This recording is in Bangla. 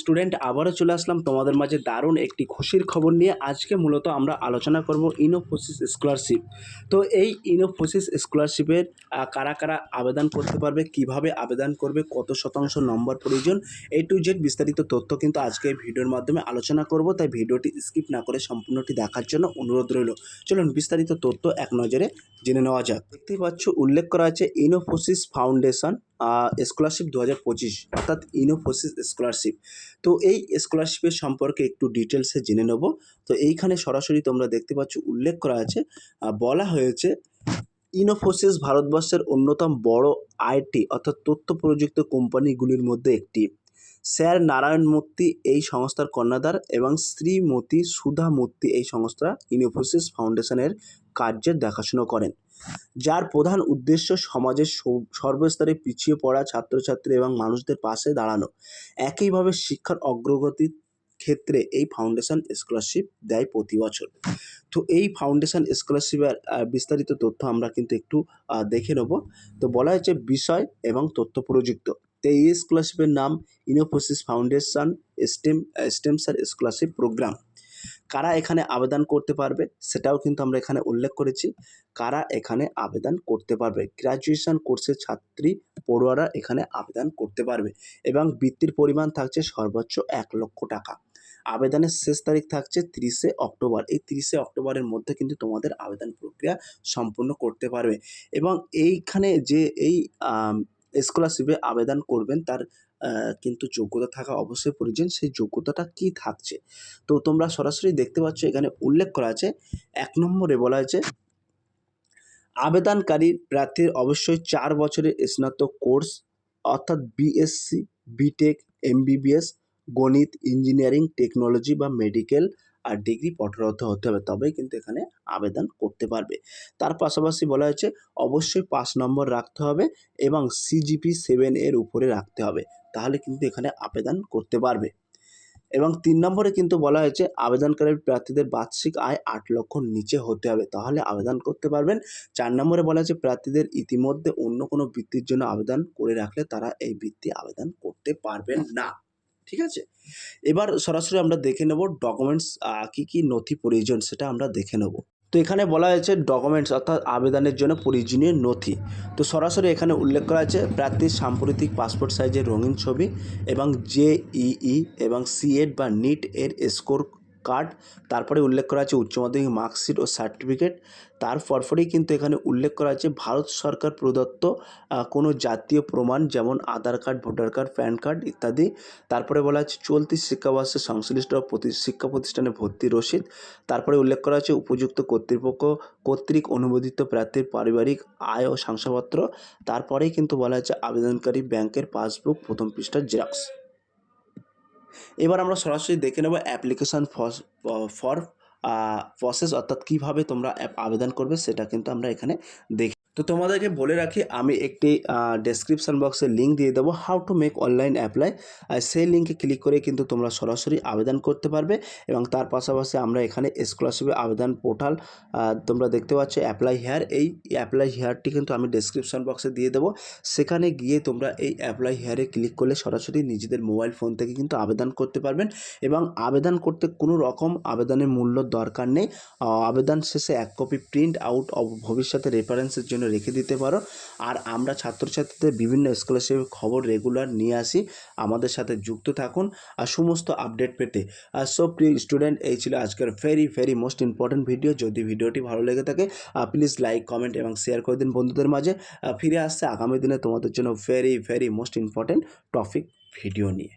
স্টুডেন্ট আবারও চলে আসলাম তোমাদের মাঝে দারুণ একটি খুশির খবর নিয়ে। আজকে মূলত আমরা আলোচনা করব ইনোফোসিস স্কলারশিপ তো এই ইনোফোসিস স্কলারশিপের কারা কারা আবেদন করতে পারবে, কীভাবে আবেদন করবে, কত শতাংশ নম্বর প্রয়োজন এ টু জেড বিস্তারিত তথ্য কিন্তু আজকে এই ভিডিওর মাধ্যমে আলোচনা করব, তাই ভিডিওটি স্কিপ না করে সম্পূর্ণটি দেখার জন্য অনুরোধ রইল। চলুন বিস্তারিত তথ্য এক নজরে জেনে নেওয়া যাক। দেখতেই পাচ্ছ, উল্লেখ করা আছে ইনোফোসিস ফাউন্ডেশন স্কলারশিপ দু হাজার পঁচিশ অর্থাৎ ইনোফোসিস স্কলারশিপ তো এই স্কলারশিপের সম্পর্কে একটু ডিটেলসে জেনে নেব। তো এইখানে সরাসরি তোমরা দেখতে পাচ্ছ, উল্লেখ করা আছে বলা হয়েছে ইনোফোসিস ভারতবর্ষের অন্যতম বড় আইটি অর্থাৎ তথ্য প্রযুক্ত কোম্পানিগুলির মধ্যে একটি। স্যার নারায়ণ মূর্তি এই সংস্থার কর্ণধার এবং শ্রীমতী সুধা মূর্তি এই সংস্থা ইনোফোসিস ফাউন্ডেশনের কার্যের দেখাশুনো করেন। যার প্রধান উদ্দেশ্য সমাজের সর্বস্তরে পিছিয়ে পড়া ছাত্রছাত্রী এবং মানুষদের পাশে দাঁড়ানো। একইভাবে শিক্ষার অগ্রগতির ক্ষেত্রে এই ফাউন্ডেশন স্কলারশিপ দেয় প্রতি বছর। তো এই ফাউন্ডেশন স্কলারশিপের বিস্তারিত তথ্য আমরা কিন্তু একটু দেখে নেব। তো বলা হয়েছে বিষয় এবং তথ্য প্রযুক্ত। তো এই স্কলারশিপের নাম Infosys Foundation STEM STEM Stars scholarship program কারা এখানে আবেদন করতে পারবে সেটাও কিন্তু আমরা এখানে উল্লেখ করেছি। কারা এখানে আবেদন করতে পারবে? গ্র্যাজুয়েশন কোর্সের ছাত্রী, পড়ুয়ারা এখানে আবেদন করতে পারবে এবং বৃত্তির পরিমাণ থাকছে সর্বোচ্চ এক লক্ষ টাকা। আবেদনের শেষ তারিখ থাকছে তিরিশে অক্টোবর। এই তিরিশে অক্টোবরের মধ্যে কিন্তু তোমাদের আবেদন প্রক্রিয়া সম্পূর্ণ করতে পারবে এবং এইখানে যে এই স্কলারশিপে আবেদন করবেন তার কিন্তু যোগ্যতা থাকা অবশ্যই প্রয়োজন। সেই যোগ্যতাটা কি থাকছে? তো তোমরা সরাসরি দেখতে পাচ্ছ, এখানে উল্লেখ করা আছে, এক নম্বরে বলা হয়েছে আবেদনকারী প্রার্থীর অবশ্যই চার বছরের স্নাতক কোর্স, অর্থাৎ বিএসসি বিটেক এমবিবিএস গণিত ইঞ্জিনিয়ারিং টেকনোলজি বা মেডিকেল আর ডিগ্রি পঠরত হতে হবে, তবেই কিন্তু এখানে আবেদন করতে পারবে। তার পাশাপাশি বলা হয়েছে, অবশ্যই পাঁচ নম্বর রাখতে হবে এবং সিজিপি সেভেন এর উপরে রাখতে হবে, তাহলে কিন্তু এখানে আবেদন করতে পারবে। এবং তিন নম্বরে কিন্তু বলা হয়েছে, আবেদনকারী প্রার্থীদের বার্ষিক আয় আট লক্ষ নিচে হতে হবে, তাহলে আবেদন করতে পারবেন। চার নম্বরে বলা হয়েছে, প্রার্থীদের ইতিমধ্যে অন্য কোনো বৃত্তির জন্য আবেদন করে রাখলে তারা এই বৃত্তি আবেদন করতে পারবেন না। ঠিক আছে? এবার সরাসরি আমরা দেখে নেব ডকুমেন্টস কী কী নথি প্রয়োজন সেটা আমরা দেখে নেব। তো এখানে বলা হয়েছে ডকুমেন্টস অর্থাৎ আবেদনের জন্য প্রয়োজনীয় নথি। তো সরাসরি এখানে উল্লেখ করা আছে প্রার্থীর সাম্প্রতিক পাসপোর্ট সাইজের রঙিন ছবি এবং জেইই এবং সিএড বা নিট এর স্কোর কার্ড, তারপরে উল্লেখ করা আছে উচ্চ মাধ্যমিক মার্কশিট ও সার্টিফিকেট। তার পরপরেই কিন্তু এখানে উল্লেখ করা আছে ভারত সরকার প্রদত্ত কোনো জাতীয় প্রমাণ যেমন Aadhaar card, voter card, PAN card ইত্যাদি। তারপরে বলা আছে চলতি শিক্ষাবর্ষে সংশ্লিষ্ট প্রতি- শিক্ষা প্রতিষ্ঠানে ভর্তি রসিদ। তারপরে উল্লেখ করা আছে উপযুক্ত কর্তৃপক্ষ কর্তৃক অনুমোদিত প্রার্থীর পারিবারিক আয় ও শংসাপত্র। তারপরেই কিন্তু বলা আছে আবেদনকারী ব্যাংকের পাসবুক প্রথম পৃষ্ঠার জেরক্স। এবার আমরা সরাসরি দেখে নেব অ্যাপ্লিকেশান ফর প্রসেস অর্থাৎ কীভাবে তোমরা আবেদন করবে সেটা কিন্তু আমরা এখানে দেখি তো তোমাদেরকে বলে রাখি, আমি একটি ডেসক্রিপশন বক্সে লিঙ্ক দিয়ে দেবো how to make online apply আর সেই লিঙ্কে ক্লিক করে কিন্তু তোমরা সরাসরি আবেদন করতে পারবে, এবং তার পাশাপাশি আমরা এখানে স্কলারশিপে আবেদন পোর্টাল তোমরা দেখতে পাচ্ছ অ্যাপ্লাই হেয়ার এই অ্যাপ্লাই হেয়ারটি কিন্তু আমি ডেসক্রিপশন বক্সে দিয়ে দেবো, সেখানে গিয়ে তোমরা এই অ্যাপ্লাই হেয়ারে ক্লিক করলে সরাসরি নিজেদের মোবাইল ফোন থেকে কিন্তু আবেদন করতে পারবেন, এবং আবেদন করতে কোনো রকম আবেদনের মূল্য দরকার নেই আবেদন শেষে এক কপি প্রিন্ট আউট ভবিষ্যতে রেফারেন্সের জন্য রেখে দিতে পারো। আর আমরা ছাত্রছাত্রীদের বিভিন্ন স্কলারশিপের খবর রেগুলার নিয়ে আসি। আমাদের সাথে যুক্ত থাকুন আর সমস্ত আপডেট পেতে। আর সব প্রিয় স্টুডেন্ট এই ছিল আজকের very very most important video যদি ভিডিওটি ভালো লেগে থাকে প্লিজ লাইক কমেন্ট এবং শেয়ার করে দিন বন্ধুদের মাঝে। ফিরে আসছে আগামী দিনে তোমাদের জন্য very very most important topic video নিয়ে।